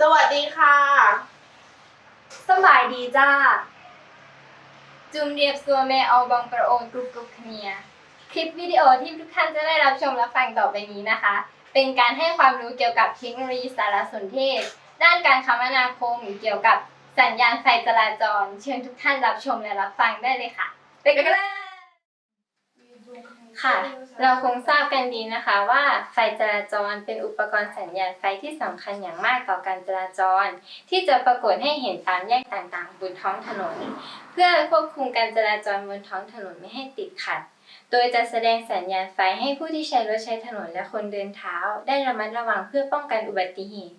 สวัสดีค่ะ สบายดีจ้า จุมเรียบสัวแม่เอาบองประโอนกรุบกรุบเนีย คลิปวิดีโอที่ทุกท่านจะได้รับชมและฟังต่อไปนี้นะคะ เป็นการให้ความรู้เกี่ยวกับเทคโนโลยีสารสนเทศ ด้านการคมนาคมเกี่ยวกับสัญญาณไฟจราจร เชิญทุกท่านรับชมและรับฟังได้เลยค่ะ ไปกันเลย ค่ะ เราคงทราบกันดีนะคะว่า ไฟจราจรเป็นอุปกรณ์สัญญาณไฟที่สำคัญอย่างมากต่อการจราจร ที่จะปรากฏให้เห็นตามแยกต่างๆ บนท้องถนน เพื่อควบคุมการจราจรบนท้องถนนไม่ให้ติดขัด โดยจะแสดงสัญญาณไฟให้ผู้ที่ใช้รถใช้ถนนและคนเดินเท้า ได้ระมัดระวังเพื่อป้องกันอุบัติเหตุ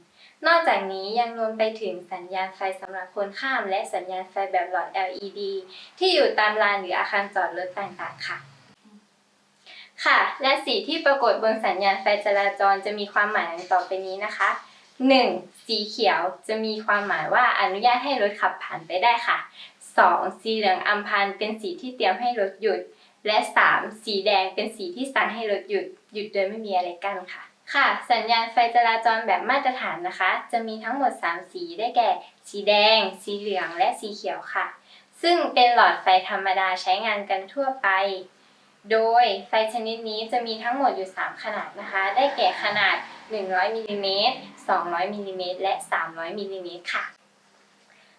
นอกจากนี้ยังรวมไปถึงสัญญาณไฟสำหรับคนข้าม และสัญญาณไฟแบบหลอด LED ที่อยู่ตามลานหรืออาคารจอดรถต่างๆค่ะ ค่ะ และสีที่ปรากฏบนสัญญาณไฟจราจรจะมีความหมายดังต่อไปนี้นะคะ 1. สีเขียวจะมีความหมายว่าอนุญาตให้รถขับผ่านไปได้ค่ะ 2. สีเหลืองอัมพันเป็นสีที่เตรียมให้รถหยุด และ 3. สีแดงเป็นสีที่สั่งให้รถหยุด หยุดโดยไม่มีอะไรกั้นค่ะ ค่ะ สัญญาณไฟจราจรแบบมาตรฐานนะคะ จะมีทั้งหมด 3 สีได้แก่ สีแดง สีเหลือง และสีเขียวค่ะ ซึ่งเป็นหลอดไฟธรรมดาใช้งานกันทั่วไป โดยไฟชนิดนี้จะมีทั้งหมดอยู่ 3 ขนาดนะคะ ได้แก่ขนาด 100มิลลิเมตร200มิลลิเมตรและ 300มิลลิเมตรค่ะ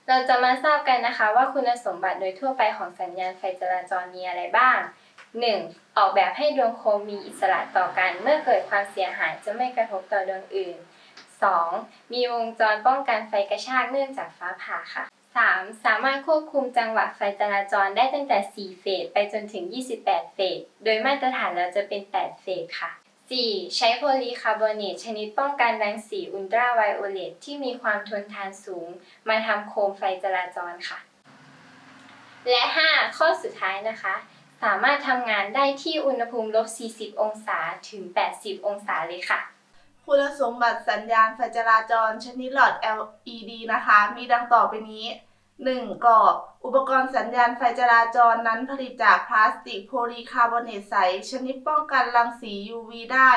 เราจะมาทราบกันนะคะว่าคุณสมบัติโดยทั่วไปของสัญญาณไฟจราจรมีอะไรบ้าง 1. ออกแบบให้ดวงโคมมีอิสระต่อกัน เมื่อเกิดความเสียหายจะไม่กระทบต่อดวงอื่น 2. มีวงจรป้องกันไฟกระชากเนื่องจากฟ้าผ่าค่ะ 3. สามารถควบคุมจังหวะไฟจราจรได้ตั้งแต่ 4 เฟสไปจนถึง 28 เฟส โดยมาตรฐานแล้วจะเป็น 8 เฟสค่ะ 4. ใช้โพลีคาร์บอเนตชนิดป้องกันรังสีอุลตราไวโอเลตที่มีความทนทานสูง มาทำโคมไฟจราจรค่ะ และ 5. ข้อสุดท้ายนะคะ สามารถทำงานได้ที่อุณหภูมิลบ 40 องศาถึง 80 องศาเลยค่ะคุณสมบัติสัญญาณไฟจราจรชนิดหลอด LED นะคะ มีดังต่อไปนี้ 1. กรอบ อุปกรณ์สัญญาณไฟจราจรนั้นผลิตจากพลาสติกโพลีคาร์บอเนตใส ชนิดป้องกันรังสี UV ได้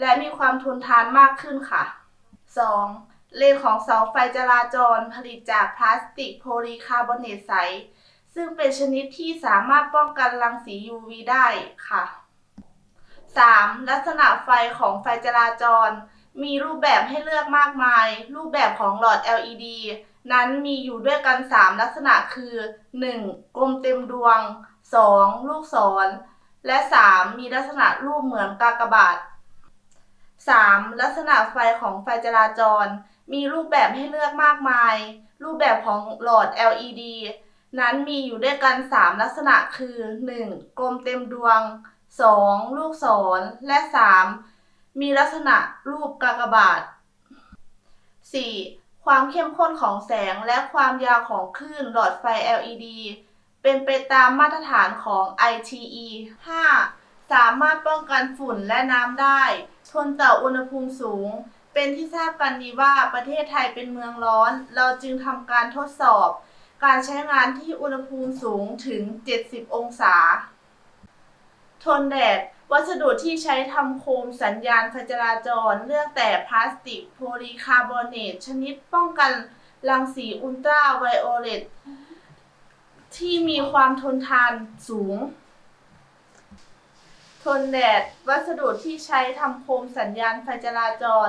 และมีความทนทานมากขึ้นค่ะ 2. เลนของเสาไฟจราจรผลิตจากพลาสติกโพลีคาร์บอเนตใส ซึ่งเป็นชนิดที่สามารถป้องกันรังสี UV ได้ค่ะ 3. ลักษณะไฟของไฟจราจร มีรูปแบบให้เลือกมากมาย รูปแบบของหลอด LED นั้นมีอยู่ด้วยกัน 3 ลักษณะคือ 1. กลมเต็มดวง 2. ลูกศร และ 3. มีลักษณะรูปเหมือนกากบาท 3. ลักษณะไฟของไฟจราจร มีรูปแบบให้เลือกมากมาย รูปแบบของหลอด LED นั้นมีอยู่ด้วยกัน 3 ลักษณะคือ 1. กลมเต็มดวง 2. ลูกศร และ 3. มีลักษณะรูปกากบาท 4. ความเข้มข้นของแสงและความยาวของคลื่นหลอดไฟ LED เป็นไปตามมาตรฐานของ ITE 5. สามารถป้องกันฝุ่นและน้ำได้ ทนต่ออุณหภูมิสูง เป็นที่ทราบกันดีว่าประเทศไทยเป็นเมืองร้อน เราจึงทำการทดสอบ การใช้งานที่อุณหภูมิสูงถึง 70 องศา ทนแดด วัสดุที่ใช้ทำโคมสัญญาณไฟจราจร เลือกแต่พลาสติกโพลีคาร์บอเนต ชนิดป้องกันรังสีอุลตราไวโอเลตที่มีความทนทานสูง ทนแดด วัสดุที่ใช้ทำโคมสัญญาณไฟจราจร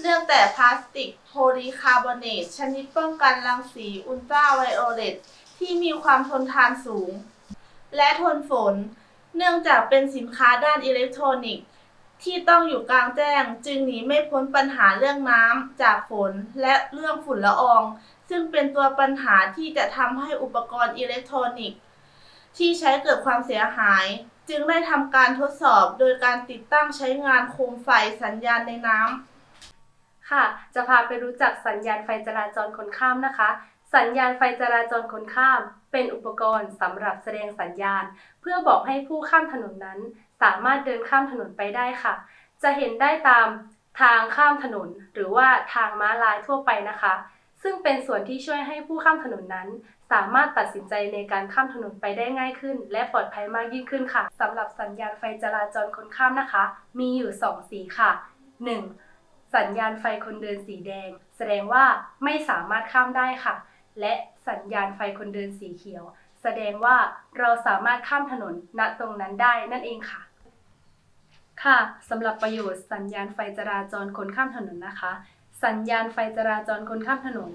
เลือกแต่พลาสติกโพลีคาร์บอเนต ชนิดป้องกันรังสีอุลตราไวโอเลตที่มีความทนทานสูง และทนฝน เนื่องจากเป็นสินค้าด้านอิเล็กทรอนิกส์ ที่ต้องอยู่กลางแจ้ง จึงหนีไม่พ้นปัญหาเรื่องน้ำจากฝนและเรื่องฝุ่นละออง ซึ่งเป็นตัวปัญหาที่จะทำให้อุปกรณ์อิเล็กทรอนิกส์ ที่ใช้เกิดความเสียหาย จึงได้ทำการทดสอบโดยการติดตั้งใช้งานโคมไฟสัญญาณในน้ำค่ะจะพาไปรู้จักสัญญาณไฟจราจรคนข้ามนะคะ สัญญาณไฟจราจรคนข้าม เป็นอุปกรณ์สำหรับแสดงสัญญาณ เพื่อบอกให้ผู้ข้ามถนนนั้น สามารถเดินข้ามถนนไปได้ค่ะ จะเห็นได้ตามทางข้ามถนน หรือว่าทางม้าลายทั่วไปนะคะ ซึ่งเป็นส่วนที่ช่วยให้ผู้ข้ามถนนนั้น สามารถตัดสินใจในการข้ามถนนไปได้ง่ายขึ้น และปลอดภัยมากยิ่งขึ้นค่ะสำหรับสัญญาณไฟจราจรคนข้ามนะคะ มีอยู่ 2 สีค่ะ 1. สัญญาณไฟคนเดินสีแดง แสดงว่าไม่สามารถข้ามได้ค่ะ และสัญญาณไฟคนเดินสีเขียว แสดงว่าเราสามารถข้ามถนนณตรงนั้นได้นั่นเองค่ะ ค่ะสำหรับประโยชน์สัญญาณไฟจราจรคนข้ามถนนนะคะ สัญญาณไฟจราจรคนข้ามถนน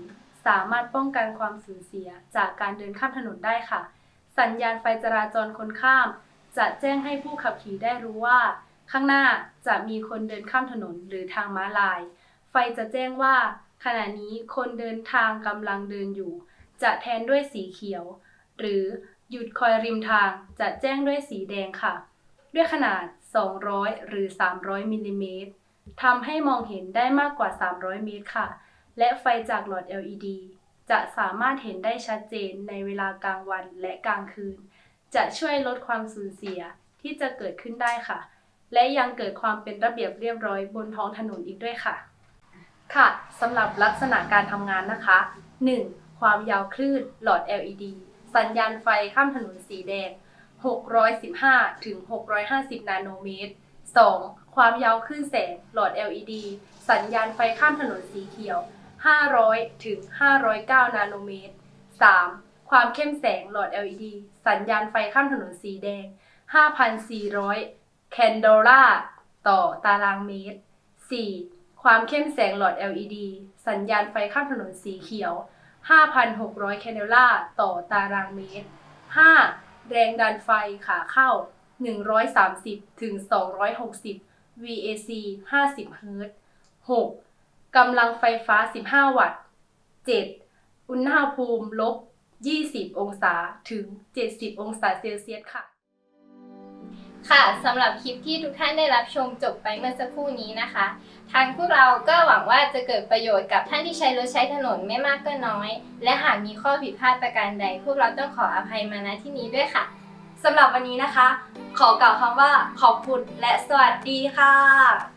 สามารถป้องกันความสูญเสียจากการเดินข้ามถนนได้ค่ะ สัญญาณไฟจราจรคนข้าม จะแจ้งให้ผู้ขับขี่ได้รู้ว่า ข้างหน้าจะมีคนเดินข้ามถนนหรือทางม้าลาย ไฟจะแจ้งว่า ขณะนี้คนเดินทางกำลังเดินอยู่ จะแทนด้วยสีเขียว หรือหยุดคอยริมทางจะแจ้งด้วยสีแดงค่ะ ด้วยขนาด 200 หรือ 300มิลลิเมตรทำให้มองเห็นได้มากกว่า 300 เมตรค่ะ และไฟจากหลอด LED จะสามารถเห็นได้ชัดเจนในเวลากลางวันและกลางคืน จะช่วยลดความสูญเสียที่จะเกิดขึ้นได้ค่ะ และยังเกิดความเป็นระเบียบเรียบร้อยบนท้องถนนอีกด้วยค่ะ ค่ะสำหรับลักษณะการทำงานนะคะ 1. ความยาวคลื่นหลอด LED สัญญาณไฟข้ามถนนสีแดง 615 ถึง 650 นาโนเมตร 2. ความยาวคลื่นแสงหลอด LED สัญญาณไฟข้ามถนนสีเขียว 500 ถึง 509 นาโนเมตร 3. ความเข้มแสงหลอด LED สัญญาณไฟข้ามถนนสีแดง 5,400 แคนโดลาต่อตารางเมตร 4. ความเข้มแสงหลอด LED สัญญาณไฟข้ามถนนสีเขียว 5,600 แคนโดลาต่อตารางเมตร 5. แรงดันไฟขาเข้า 130ถึง260 VAC 50 เฮิรตซ์ 6. กำลังไฟฟ้า 15 วัตต์ 7. อุณหภูมิลบ 20 องศาถึง 70 องศาเซลเซียสค่ะ ค่ะสำหรับคลิปที่ทุกท่านได้รับชมจบไปเมื่อสักครู่นี้นะคะ ทางพวกเราก็หวังว่าจะเกิดประโยชน์กับท่านที่ใช้รถใช้ถนนไม่มากก็น้อย และหากมีข้อผิดพลาดประการใด พวกเราต้องขออภัยมาณที่นี้ด้วยค่ะสำหรับวันนี้นะคะ ขอกล่าวคำว่าขอบคุณและสวัสดีค่ะ